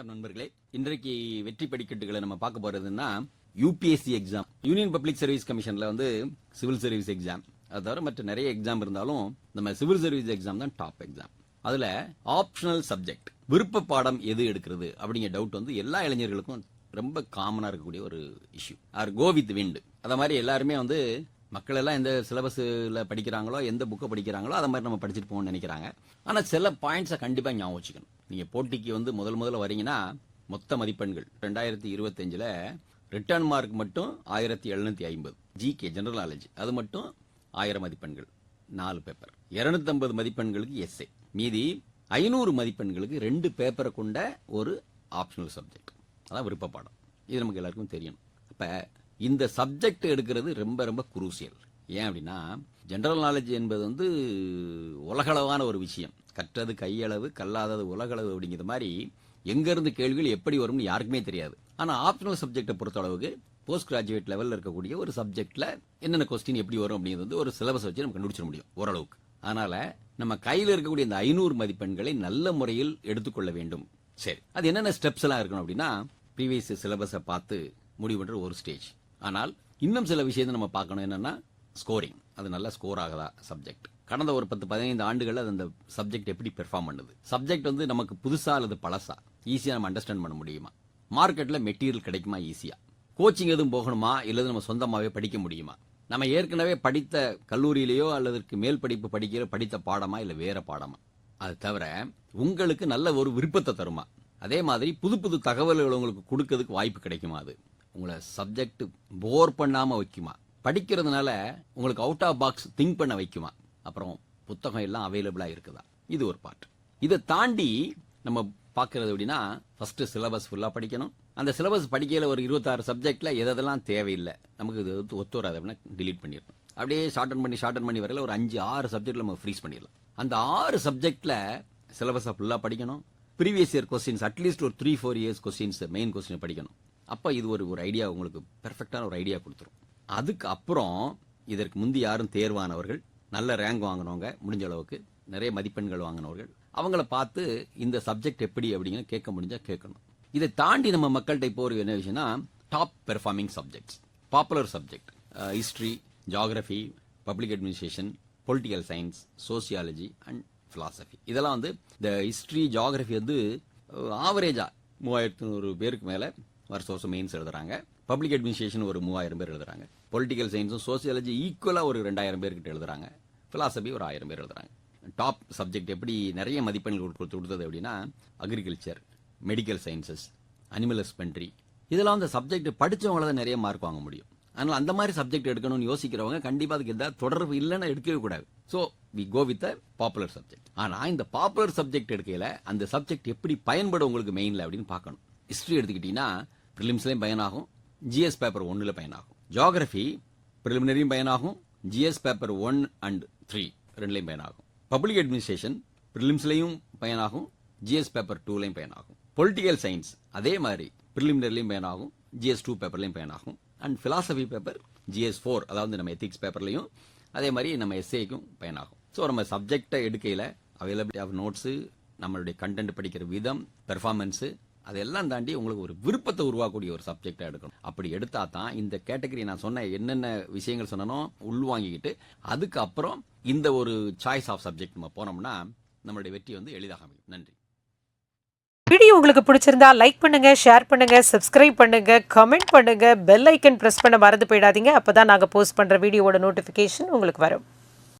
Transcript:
இன்றைக்கு வெற்றி படிக்கட்டுகளை நம்ம பார்க்க போறதுன்னா UPSC exam union public service கமிஷன்ல வந்து சிவில் சர்வீஸ் எக்ஸாம் அது தவிர மற்ற நிறைய எக்ஸாம் இருந்தாலும் நம்ம சிவில் சர்வீஸ் எக்ஸாம் தான் டாப் எக்ஸாம் அதுல ஆப்ஷனல் சப்ஜெக்ட் விருப்ப பாடம் எது எடுக்கிறது அப்படிங்கிற டவுட் வந்து எல்லா இளைஞர்களுக்கும் ரொம்ப காமனா இருக்கக்கூடிய ஒரு issue or go with wind அத மாதிரி எல்லாருமே வந்து மக்கள் எல்லாம் எந்த சிலபஸில் படிக்கிறாங்களோ எந்த புக்கை படிக்கிறாங்களோ அதை மாதிரி நம்ம படிச்சுட்டு போகணும்னு நினைக்கிறாங்க. ஆனால் சில பாயிண்ட்ஸை கண்டிப்பாக ஞாபகம் வச்சுக்கணும். நீங்கள் போட்டிக்கு வந்து முதல் முதல்ல வரீங்கன்னா மொத்த மதிப்பெண்கள். ரெண்டாயிரத்தி இருபத்தஞ்சில் ரிட்டர்ன் மார்க் மட்டும் ஆயிரத்தி எழுநூத்தி ஐம்பது. ஜிகே ஜெனரல் நாலேஜ் அது மட்டும் ஆயிரம் மதிப்பெண்கள். நாலு பேப்பர் இரநூத்தம்பது மதிப்பெண்களுக்கு எஸ்ஏ மீதி ஐநூறு மதிப்பெண்களுக்கு ரெண்டு பேப்பரை கொண்ட ஒரு ஆப்ஷனல் சப்ஜெக்ட் அதான் விருப்ப பாடம். இது நமக்கு எல்லாருக்கும் தெரியணும் இப்போ இந்த சப்ஜெக்ட் எடுக்கிறது ரொம்ப ரொம்ப குரூசியல் ஏன் அப்படின்னா ஜென்ரல் நாலேஜ் என்பது வந்து உலகளவான ஒரு விஷயம். கற்றது கையளவு கல்லாதது உலகளவு அப்படிங்கிற மாதிரி எங்கேருந்து கேள்விகள் எப்படி வரும்னு யாருக்குமே தெரியாது. ஆனால் ஆப்ஷனல் சப்ஜெக்டை பொறுத்த அளவுக்கு போஸ்ட் கிராஜுவேட் லெவலில் இருக்கக்கூடிய ஒரு சப்ஜெக்டில் என்னென்ன கொஸ்டின் எப்படி வரும் அப்படிங்கிறது வந்து ஒரு சிலபஸ் வச்சு நம்ம கண்டுபிடிச்சிட முடியும் ஓரளவுக்கு. அதனால் நம்ம கையில் இருக்கக்கூடிய இந்த ஐநூறு மதிப்பெண்களை நல்ல முறையில் எடுத்துக்கொள்ள வேண்டும். சரி. அது என்னென்ன ஸ்டெப்ஸ் எல்லாம் இருக்கணும் அப்படின்னா ப்ரீவியஸ் சிலபஸை பார்த்து முடிவு பண்ணுற ஒரு ஸ்டேஜ் ஆனால் இன்னும் சில விஷயத்தை நம்ம பார்க்கணும். என்னன்னா ஸ்கோரிங் அது நல்ல ஸ்கோர் ஆகுதா சப்ஜெக்ட் கடந்த ஒரு பத்து பதினைந்து ஆண்டுகள் அது அந்த சப்ஜெக்ட் எப்படி பெர்ஃபார்ம் பண்ணுது? சப்ஜெக்ட் வந்து நமக்கு புதுசா அல்லது பழசா? ஈஸியா நம்ம அண்டர்ஸ்டாண்ட் பண்ண முடியுமா? மார்க்கெட்ல மெட்டீரியல் கிடைக்குமா ஈஸியா கோச்சிங் எதுவும் போகணுமா? இல்லது நம்ம சொந்தமாவே படிக்க முடியுமா? நம்ம ஏற்கனவே படித்த கல்லூரியிலேயோ அல்லது மேல் படிப்பு படிக்கிற படித்த பாடமா இல்லை வேற பாடமா? அது தவிர உங்களுக்கு நல்ல ஒரு விருப்பத்தை தருமா? அதே மாதிரி புது புது தகவல்கள் உங்களுக்கு கொடுக்கறதுக்கு வாய்ப்பு கிடைக்குமா அது? உங்களை சப்ஜெக்ட் போர் பண்ணாமல் வைக்குமா? படிக்கிறதுனால உங்களுக்கு அவுட் ஆஃப் பாக்ஸ் திங்க் பண்ண வைக்குமா? அப்புறம் புத்தகம் எல்லாம் அவைலபிளாக இருக்குதா? இது ஒரு பார்ட் இதை தாண்டி நம்ம பார்க்கறது அப்படின்னா ஃபர்ஸ்ட் சிலபஸ் ஃபுல்லாக படிக்கணும். அந்த சிலபஸ் படிக்கையில் ஒரு இருபத்தாறு சப்ஜெக்டில் எதெல்லாம் தேவையில்லை? நமக்கு இது ஒத்து வராது அப்படின்னா டிலீட் பண்ணிடணும். அப்படியே ஷார்டன் பண்ணி ஷார்டன் பண்ணி வரையில் ஒரு அஞ்சு ஆறு சப்ஜெக்டில் நம்ம ஃப்ரீஸ் பண்ணிடலாம். அந்த ஆறு சப்ஜெக்டில் சிலபஸை ஃபுல்லாக படிக்கணும். Previous year questions at least ஒரு three four years questions main question படிக்கணும். அப்போ இது ஒரு ஒரு ஐடியா உங்களுக்கு பெர்ஃபெக்டான ஒரு ஐடியா கொடுத்துரும். அதுக்கு அப்புறம் இதற்கு முந்தி யாரும் தேர்வானவர்கள் நல்ல ரேங்க் வாங்கினவங்க முடிஞ்ச அளவுக்கு நிறைய மதிப்பெண்கள் வாங்கினவர்கள் அவங்கள பார்த்து இந்த சப்ஜெக்ட் எப்படி அப்படிங்கிற கேட்க முடிஞ்சால் கேட்கணும். இதை தாண்டி நம்ம மக்கள்கிட்ட இப்போ ஒரு என்ன விஷயம்னா top performing subjects popular subject history geography public administration political science sociology and philosophy இதெல்லாம் வந்து இந்த ஹிஸ்ட்ரி ஜாகிரபி வந்து ஆவரேஜாக மூவாயிரத்து நூறு பேருக்கு மேலே வருஷம் வருஷம் மெயின்ஸ் எழுதுறாங்க. பப்ளிக் அட்மினிஸ்ட்ரேஷன் ஒரு மூவாயிரம் பேர் எழுதுறாங்க. பொலிட்டிக்கல் சயின்ஸும் சோசியாலஜி ஈக்குவலாக ஒரு ரெண்டாயிரம் பேர்கிட்ட எழுதுறாங்க. ஃபிலாசபி ஒரு ஆயிரம் பேர் எழுதுறாங்க. டாப் சப்ஜெக்ட் எப்படி நிறைய மதிப்பெண்கள் கொடுத்து கொடுத்தது அப்படின்னா agriculture medical sciences animal husbandry இதெல்லாம் அந்த சப்ஜெக்ட் படித்தவங்கள தான் நிறைய மார்க் வாங்க முடியும். அதனால் அந்த மாதிரி சப்ஜெக்ட் எடுக்கணும்னு யோசிக்கிறவங்க கண்டிப்பாக அதுக்கு எதாவது தொடர்பு இல்லைன்னா எடுக்கவே கூடாது. So we go with popular subject ஆனால் இந்த பாப்புலர் சப்ஜெக்ட் எடுக்கையில் அந்த சப்ஜெக்ட் எப்படி பயன்படும் உங்களுக்கு மெயினில் அப்படின்னு பார்க்கணும். ஹிஸ்ட்ரி எடுத்துக்கிட்டிங்கன்னா ப்ரிலிம்ஸ்லயும் பயனாகும். ஜிஎஸ் பேப்பர் ஒன்னுல பயனாகும். ஜியாகிரபி ப்ரிலிமினரியும் பயனாகும். GS paper one and three ரெண்டுலையும் பயனாகும். பப்ளிக் அட்மினிஸ்ட்ரேஷன் ப்ரிலிம்ஸ்லையும் பயனாகும். ஜிஎஸ் பேப்பர் டூலையும் பயனாகும். பொலிட்டிக்கல் சயின்ஸ் அதே மாதிரி ப்ரிலிமினரிலையும் பயனாகும். ஜிஎஸ் டூ பேப்பர்லையும் பயனாகும். And philosophy paper GS four அதாவது நம்ம எத்திக்ஸ் பேப்பர்லையும் அதே மாதிரி நம்ம எஸ்ஏக்கும் பயனாகும். ஸோ நம்ம சப்ஜெக்டை எடுக்கையில் அவைலபிலிட்டி ஆஃப் நோட்ஸு நம்மளுடைய கண்டென்ட் படிக்கிற விதம் பெர்ஃபார்மன்ஸு அதெல்லாம் தாண்டி உங்களுக்கு ஒரு விருப்பத்தை உருவாக்கக்கூடிய ஒரு சப்ஜெக்டாக எடுக்கணும். அப்படி எடுத்தா தான் இந்த கேட்டகரி நான் சொன்ன என்னென்ன விஷயங்கள் சொன்னனோ உள்வாங்கிக்கிட்டு அதுக்கப்புறம் இந்த ஒரு சாய்ஸ் ஆஃப் சப்ஜெக்ட் நம்ம போனோம்னா நம்மளுடைய வெற்றி வந்து எளிதாக அமையும். நன்றி. வீடியோ உங்களுக்கு பிடிச்சிருந்தா லைக் பண்ணுங்க ஷேர் பண்ணுங்க சப்ஸ்கிரைப் பண்ணுங்க கமெண்ட் பண்ணுங்க பெல் ஐக்கன் பிரஸ் பண்ண மறந்து போயிடாதீங்க. அப்பதான் நாங்க போஸ்ட் பண்ற வீடியோவோட நோட்டிபிகேஷன் உங்களுக்கு வரும்.